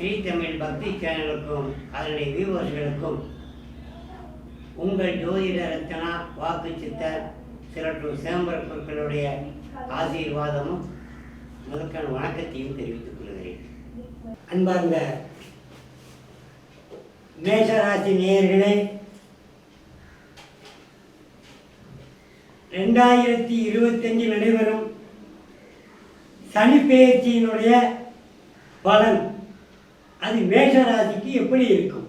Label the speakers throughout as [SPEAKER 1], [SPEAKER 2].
[SPEAKER 1] ஸ்ரீ தமிழ் பக்தி சேனலுக்கும் அதனுடைய வியூவர்ஸ்களுக்கும் உங்கள் ஜோதிட ரச்சனா வாக்கு சித்தர் சிறப்பு சேம்பர பொருட்களுடைய ஆசீர்வாதமும் முதற்கான வணக்கத்தையும் தெரிவித்துக் கொள்கிறேன். அன்பார்ந்த மேஷராசி நேயர்களே ரெண்டாயிரத்தி இருபத்தஞ்சில் நடைபெறும் சனிப்பெயர்ச்சியினுடைய பலன். அது மேஷ ராசிக்கு எப்படி இருக்கும்?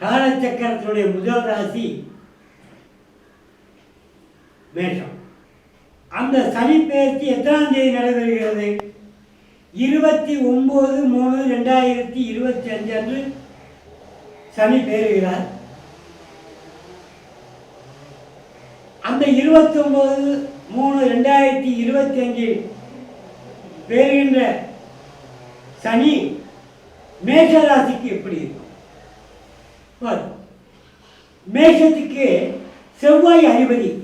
[SPEAKER 1] காலச்சக்கரத்தினுடைய முதல் ராசி மேஷம். அந்த சனிப்பெயர்ச்சி எத்தனாம் தேதி நடைபெறுகிறது? இருபத்தி ஒம்பது மூணு ரெண்டாயிரத்தி இருபத்தி அஞ்சு அன்று சனி பெறுகிறார் அந்த இருபத்தி ஒன்பது மூணு ரெண்டாயிரத்தி இருபத்தி அஞ்சில் பெறுகின்ற சனி மேஷராசிக்கு எப்படி இருக்கும்? பாரு. மேஷத்துக்கு செவ்வாய் அதிபதி.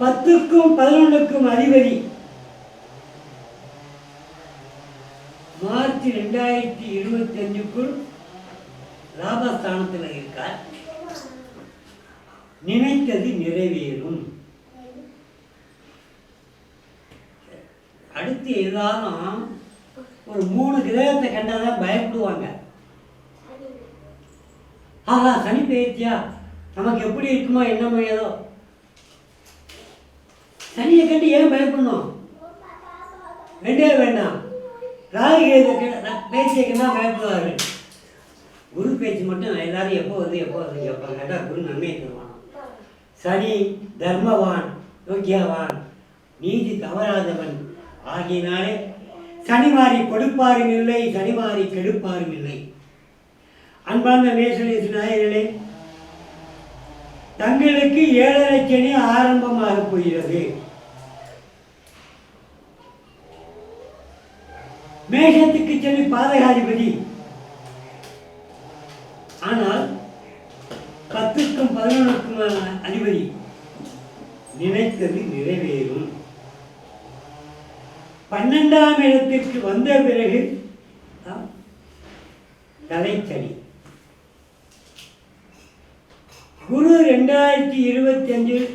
[SPEAKER 1] பத்துக்கும் பதினொன்றுக்கும் அதிபதி. மார்ச் ரெண்டாயிரத்தி இருபத்தி அஞ்சுக்குள் லாபஸ்தானத்தில் இருக்கார். நினைத்தது நிறைவேறும். சக்தி இருந்தாலும் ஒரு மூணு கிரகத்தை கண்டாதான் பயப்படுவாங்க. ஆஹா சனி பெயர்ச்சியா? நமக்கு எப்படி இருக்குமோ என்னமோ ஏதோ. சனியை கண்டு ஏன் பயப்படணும்? வேண்டே வேண்டாம். ராகு பேச்சியை கண்டா பயப்படுவாரு. குரு பேச்சு மட்டும் எல்லாரும் எப்போ வந்து எப்போ வருது எப்போ கேட்டால் குரு நன்மையை தருவான் சனி தர்மவான் யோக்கியவான். நீதி தவறாதவன். ஆகினாலே சனிவாரி கொடுப்பாரும் இல்லை சனிவாரி கெடுப்பாரும் இல்லை. அன்பார்ந்த மேசலேசு நாயர்களே தங்களுக்கு ஏழரை சனி ஆரம்பமாக போகிறது. மேஷத்துக்கு சனி பாதகாதிபதி. ஆனால் பத்துக்கும் பதினொன்றுக்கும் அதிபதி நினைத்தது நிறைவேறும். பன்னெண்டாம் இடத்திற்கு வந்த பிறகு தலைச்சடி. தலைச்சனி குரு ரெண்டாயிரத்தி இருபத்தி அஞ்சில்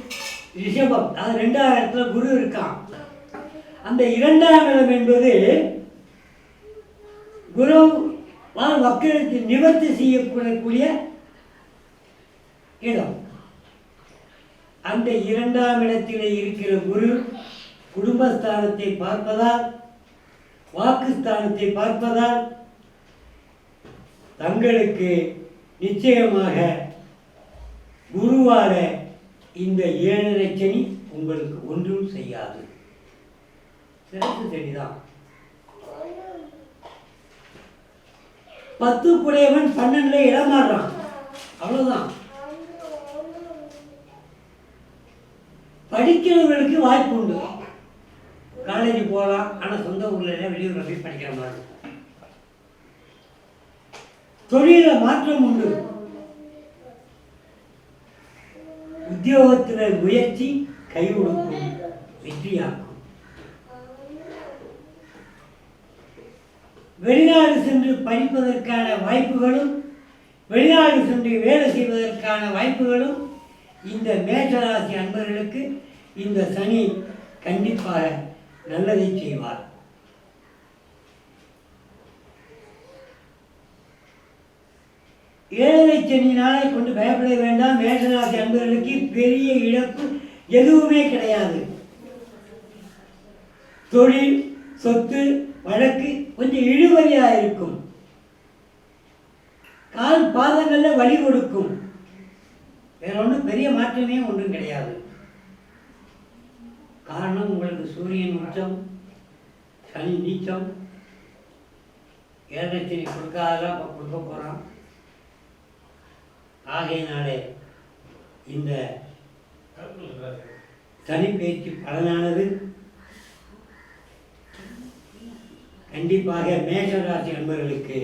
[SPEAKER 1] ரிஷபம் அது ரெண்டாயிரத்துல குரு இருக்கான். அந்த இரண்டாம் இடம் என்பது குரு மக்களுக்கு நிவர்த்தி செய்யக்கூடக்கூடிய இடம். அந்த இரண்டாம் இடத்திலே இருக்கிற குரு குடும்பஸ்தானத்தை பார்ப்பதால் வாக்குஸ்தானத்தை பார்ப்பதால் தங்களுக்கு நிச்சயமாக குருவார இந்த ஏழரை சனி உங்களுக்கு ஒன்றும் செய்யாது. சிறப்பு சனிதான். பத்து குடையவன் பன்னெண்டுல இடமாடுறான் அவ்வளவுதான். படிக்கிறவங்களுக்கு வாய்ப்பு உண்டு காலேஜ் போகலாம் ஆனால் சொந்த ஊரில் வெளியூரில் போய் படிக்கிற மாதிரி இருக்கும். தொழில மாற்றம் உண்டு உத்தியோகத்தில் முயற்சி கை கொடுக்கும் வெற்றியாக்கும் வெளிநாடு சென்று படிப்பதற்கான வாய்ப்புகளும் வெளிநாடு சென்று வேலை செய்வதற்கான வாய்ப்புகளும் இந்த மேஷராசி அன்பர்களுக்கு இந்த சனி கண்டிப்பாக நல்லதை செய்வார். ஏழரை சனினாலே கொண்டு பயப்பட வேண்டாம். மேஷராசி அன்பர்களுக்கு பெரிய இழப்பு எதுவுமே கிடையாது. தொழில் சொத்து வழக்கு கொஞ்சம் இழுவறியாக இருக்கும். கால் பாதங்களில் வழி கொடுக்கும். வேற ஒன்றும் பெரிய மாற்றமே ஒன்றும் கிடையாது. காரணம் உங்களுக்கு சூரியன் உச்சம் சனி நீச்சம். ஏழரை சனி கொடுக்க போகிறான் ஆகையினாலே இந்த சனி பயிற்சி பலனானது கண்டிப்பாக மேஷராசி நண்பர்களுக்கு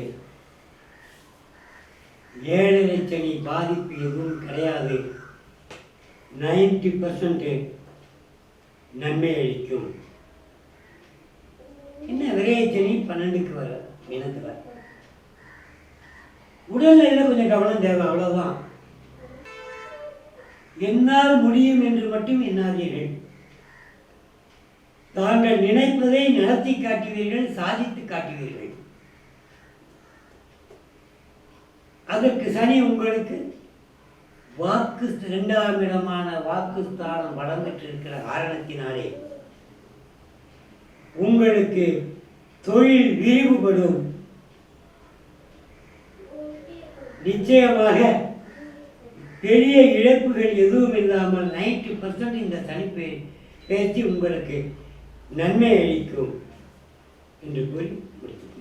[SPEAKER 1] ஏழரை சனி பாதிப்பு எதுவும் கிடையாது. நைன்டி பர்சன்ட்டு நன்மை அளிக்கும் என்ன விரையச்சனி பன்னெண்டுக்கு வர? இனத்தில் உடல்நிலையில் கொஞ்சம் கவனம் தேவை அவ்வளவுதான். என்னால் முடியும் என்று மட்டும் எண்ணாதீர்கள். தாங்கள் நினைப்பதை நடத்தி காட்டுவீர்கள் சாதித்து காட்டுவீர்கள். அதற்கு சனி உங்களுக்கு வாக்கு இரண்டாம் இடமான வாக்குஸ்தானம் இருக்கிற காரணத்தினாலே உங்களுக்கு தொழில் விரிவுபடும். நிச்சயமாக பெரிய இழப்புகள் எதுவும் இல்லாமல் நைன்டி பர்சன்ட் இந்த தனிப்பை பேசி உங்களுக்கு நன்மை அளிக்கும் என்று கூறி முடித்து